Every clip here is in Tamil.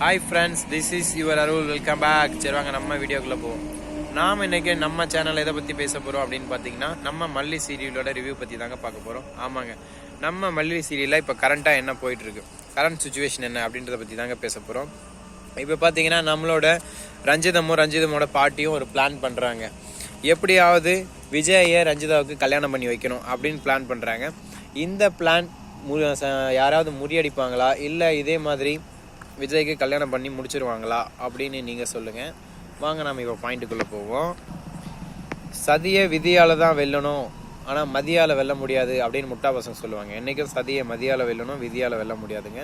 Hi friends this is your Arul welcome back சரி வாங்க நம்ம வீடியோக்குள்ளே போவோம். நாம் இன்றைக்கி நம்ம சேனல் எதை பற்றி பேச போகிறோம் அப்படின்னு பார்த்தீங்கன்னா நம்ம மல்லி சீரியலோட ரிவ்யூ பற்றி தாங்க பார்க்க போகிறோம் ஆமாங்க. நம்ம மல்லி சீரியலில் இப்போ கரண்ட்டாக என்ன போயிட்டுருக்கு? கரண்ட் சுச்சுவேஷன் என்ன அப்படின்றத பற்றி தாங்க பேச போகிறோம் இப்போ பார்த்தீங்கன்னா நம்மளோட ரஞ்சிதமும் ரஞ்சிதமோட பாட்டியும் ஒரு பிளான் பண்ணுறாங்க எப்படியாவது விஜயை ரஞ்சிதாவுக்கு கல்யாணம் பண்ணி வைக்கணும் அப்படின்னு பிளான் பண்ணுறாங்க இந்த பிளான் மு யாராவது முறியடிப்பாங்களா? இல்லை இதே மாதிரி விஜய்க்கு கல்யாணம் பண்ணி முடிச்சிருவாங்களா அப்படின்னு நீங்கள் சொல்லுங்கள் வாங்க நம்ம இப்போ பாயிண்ட்டுக்குள்ளே போவோம். சதியை விதியால் தான் வெல்லணும். ஆனால் மதியால் வெல்ல முடியாது அப்படின்னு முட்டா பசங்க சொல்லுவாங்க. என்றைக்கும் சதியை மதியால் வெல்லணும் விதியால் வெல்ல முடியாதுங்க.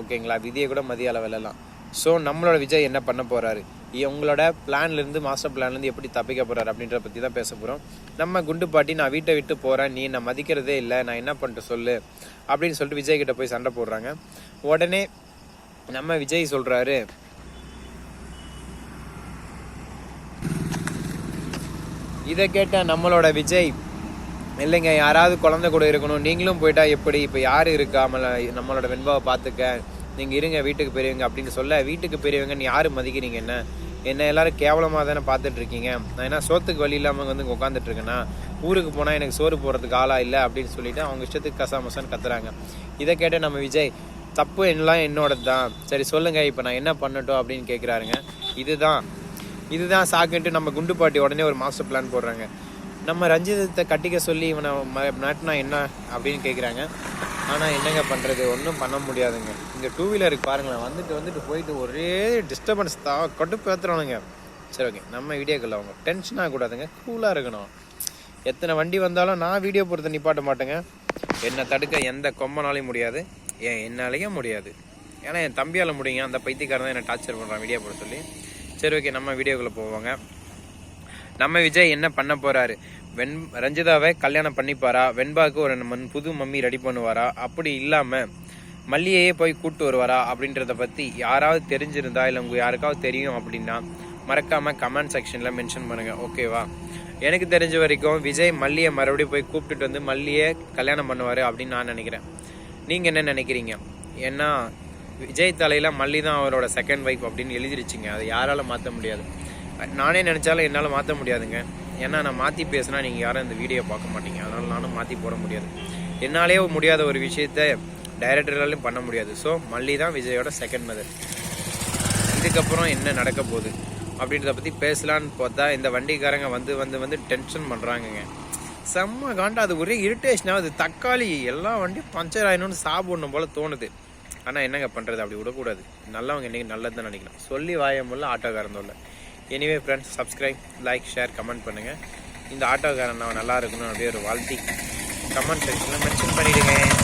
ஓகேங்களா? விதியை கூட மதியால் வெல்லலாம். ஸோ நம்மளோட விஜய் என்ன பண்ண போகிறாரு உங்களோட பிளான்லேருந்து மாஸ்டர் பிளான்லேருந்து எப்படி தப்பிக்க போகிறாரு அப்படின்றத பற்றி தான் பேச போகிறோம் நம்ம குண்டு பாட்டி நான் வீட்டை விட்டு போகிறேன் நீ என்னை மதிக்கிறதே இல்லை நான் என்ன பண்ணிட்டு சொல்லு அப்படின்னு சொல்லிட்டு விஜய் கிட்ட போய் சண்டை போடுறாங்க. உடனே நம்ம விஜய் சொல்கிறாரு இதை கேட்ட நம்மளோட விஜய் இல்லைங்க யாராவது குழந்தை கூட இருக்கணும் நீங்களும் போயிட்டா எப்படி? இப்போ யார் இருக்காமல நம்மளோட வெண்பாவை பார்த்துக்க. நீங்கள் இருங்க வீட்டுக்கு பெரியவங்க அப்படின்னு சொல்ல வீட்டுக்கு பெரியவங்கன்னு யார் மதிக்கிறீங்க என்ன? என்ன எல்லாரும் கேவலமாக தானே பார்த்துட்டு இருக்கீங்க? நான் என்ன சோத்துக்கு வழி இல்லாமல் வந்து இங்கே உட்காந்துட்டு இருக்கேன்னா ஊருக்கு போனால் எனக்கு சோறு போடுறதுக்கு ஆளா இல்லை அப்படின்னு சொல்லிட்டு அவங்க இஷ்டத்துக்கு கசாமசான்னு கத்துறாங்க. இதை கேட்ட நம்ம விஜய் தப்பு எல்லாம் என்னோடது தான் சரி சொல்லுங்க. இப்போ நான் என்ன பண்ணட்டும் அப்படின்னு கேட்குறாருங்க இதுதான். இதுதான் சாக்குன்ட்டு நம்ம குண்டு பாட்டி உடனே ஒரு மாஸ்டர் பிளான் போடுறாங்க. நம்ம ரஞ்சிதத்தை கட்டிக்க சொல்லி இவனை ம- என்ன அப்படின்னு கேட்குறாங்க ஆனால் என்னங்க பண்ணுறது ஒன்றும் பண்ண முடியாதுங்க. இங்கே டூ வீலருக்கு பாருங்களேன். வந்துட்டு வந்துட்டு போயிட்டு ஒரே டிஸ்டர்பன்ஸ் தான் கொட்டு ஏற்றுறானுங்க சரி ஓகே நம்ம வீடியோக்குள்ள அவங்க டென்ஷனாக கூடாதுங்க. கூலாக இருக்கணும். எத்தனை வண்டி வந்தாலும் நான் வீடியோ பொறுத்த நிப்பாட்ட மாட்டேங்க. என்னை தடுக்க எந்த கொம்பனாலையும் முடியாது. ஏன் என்னாலேயும் முடியாது. ஏன்னா என் தம்பியால் முடியுங்க. அந்த பைத்தியக்காரன் தான் என்னை டார்ச்சர் பண்ணுறான் வீடியோ போட சொல்லி. சரி ஓகே நம்ம வீடியோக்குள்ளே போவாங்க. நம்ம விஜய் என்ன பண்ண போகிறாரு வெண் ரஞ்சிதாவை கல்யாணம் பண்ணிப்பாரா? வெண்பாக்கு ஒரு மண் புது மம்மி ரெடி பண்ணுவாரா? அப்படி இல்லாமல் மல்லியையே போய் கூட்டு வருவாரா? அப்படின்றத பற்றி யாராவது தெரிஞ்சிருந்தா இல்லை உங்களுக்கு யாருக்காவது தெரியும் அப்படின்னா மறக்காமல் கமெண்ட் செக்ஷனில் மென்ஷன் பண்ணுங்கள் ஓகேவா எனக்கு தெரிஞ்ச வரைக்கும் விஜய் மல்லியை மறுபடியும் போய் கூப்பிட்டுட்டு வந்து மல்லியை கல்யாணம் பண்ணுவார் அப்படின்னு நான் நினைக்கிறேன். நீங்கள் என்ன நினைக்கிறீங்க? ஏன்னா விஜய் தலையில் மல்லி தான் அவரோட செகண்ட் வைஃப் அப்படின்னு எழுதிருச்சிங்க. அதை யாரால மாற்ற முடியாது. நானே நினச்சாலும் என்னால் மாற்ற முடியாதுங்க. ஏன்னா நான் மாற்றி பேசினா நீங்கள் யாரும் இந்த வீடியோ பார்க்க மாட்டீங்க. அதனால் நானும் மாற்றி போட முடியாது. என்னாலே முடியாத ஒரு விஷயத்த டைரக்டராலையும் பண்ண முடியாது. ஸோ மல்லி தான் விஜயோட செகண்ட் மதர் இதுக்கப்புறம் என்ன நடக்க போகுது? அப்படின்றத பற்றி பேசலான்னு பார்த்தா இந்த வண்டிக்காரங்க வந்து வந்து வந்து டென்ஷன் பண்ணுறாங்கங்க செம்ம காண்டா அது ஒரே இரிட்டேஷனாக அது தக்காளி எல்லா வண்டியும் பஞ்சர் ஆகணும்னு சாப்பிடணும் போல தோணுது. ஆனால் என்னங்க பண்ணுறது அப்படி விடக்கூடாது. நல்லவங்க இன்றைக்கி நல்லது தான் நினைக்கலாம் சொல்லி வாயமுள்ள ஆட்டோக்காரந்தோல்ல anyway friends subscribe like share comment பண்ணுங்கள் இந்த ஆட்டோக்காரன் நான் நல்லா இருக்கணும் அப்படியே ஒரு வாழ்த்தி கமெண்ட் செக்ஷனில் மென்ஷன் பண்ணிவிடுங்க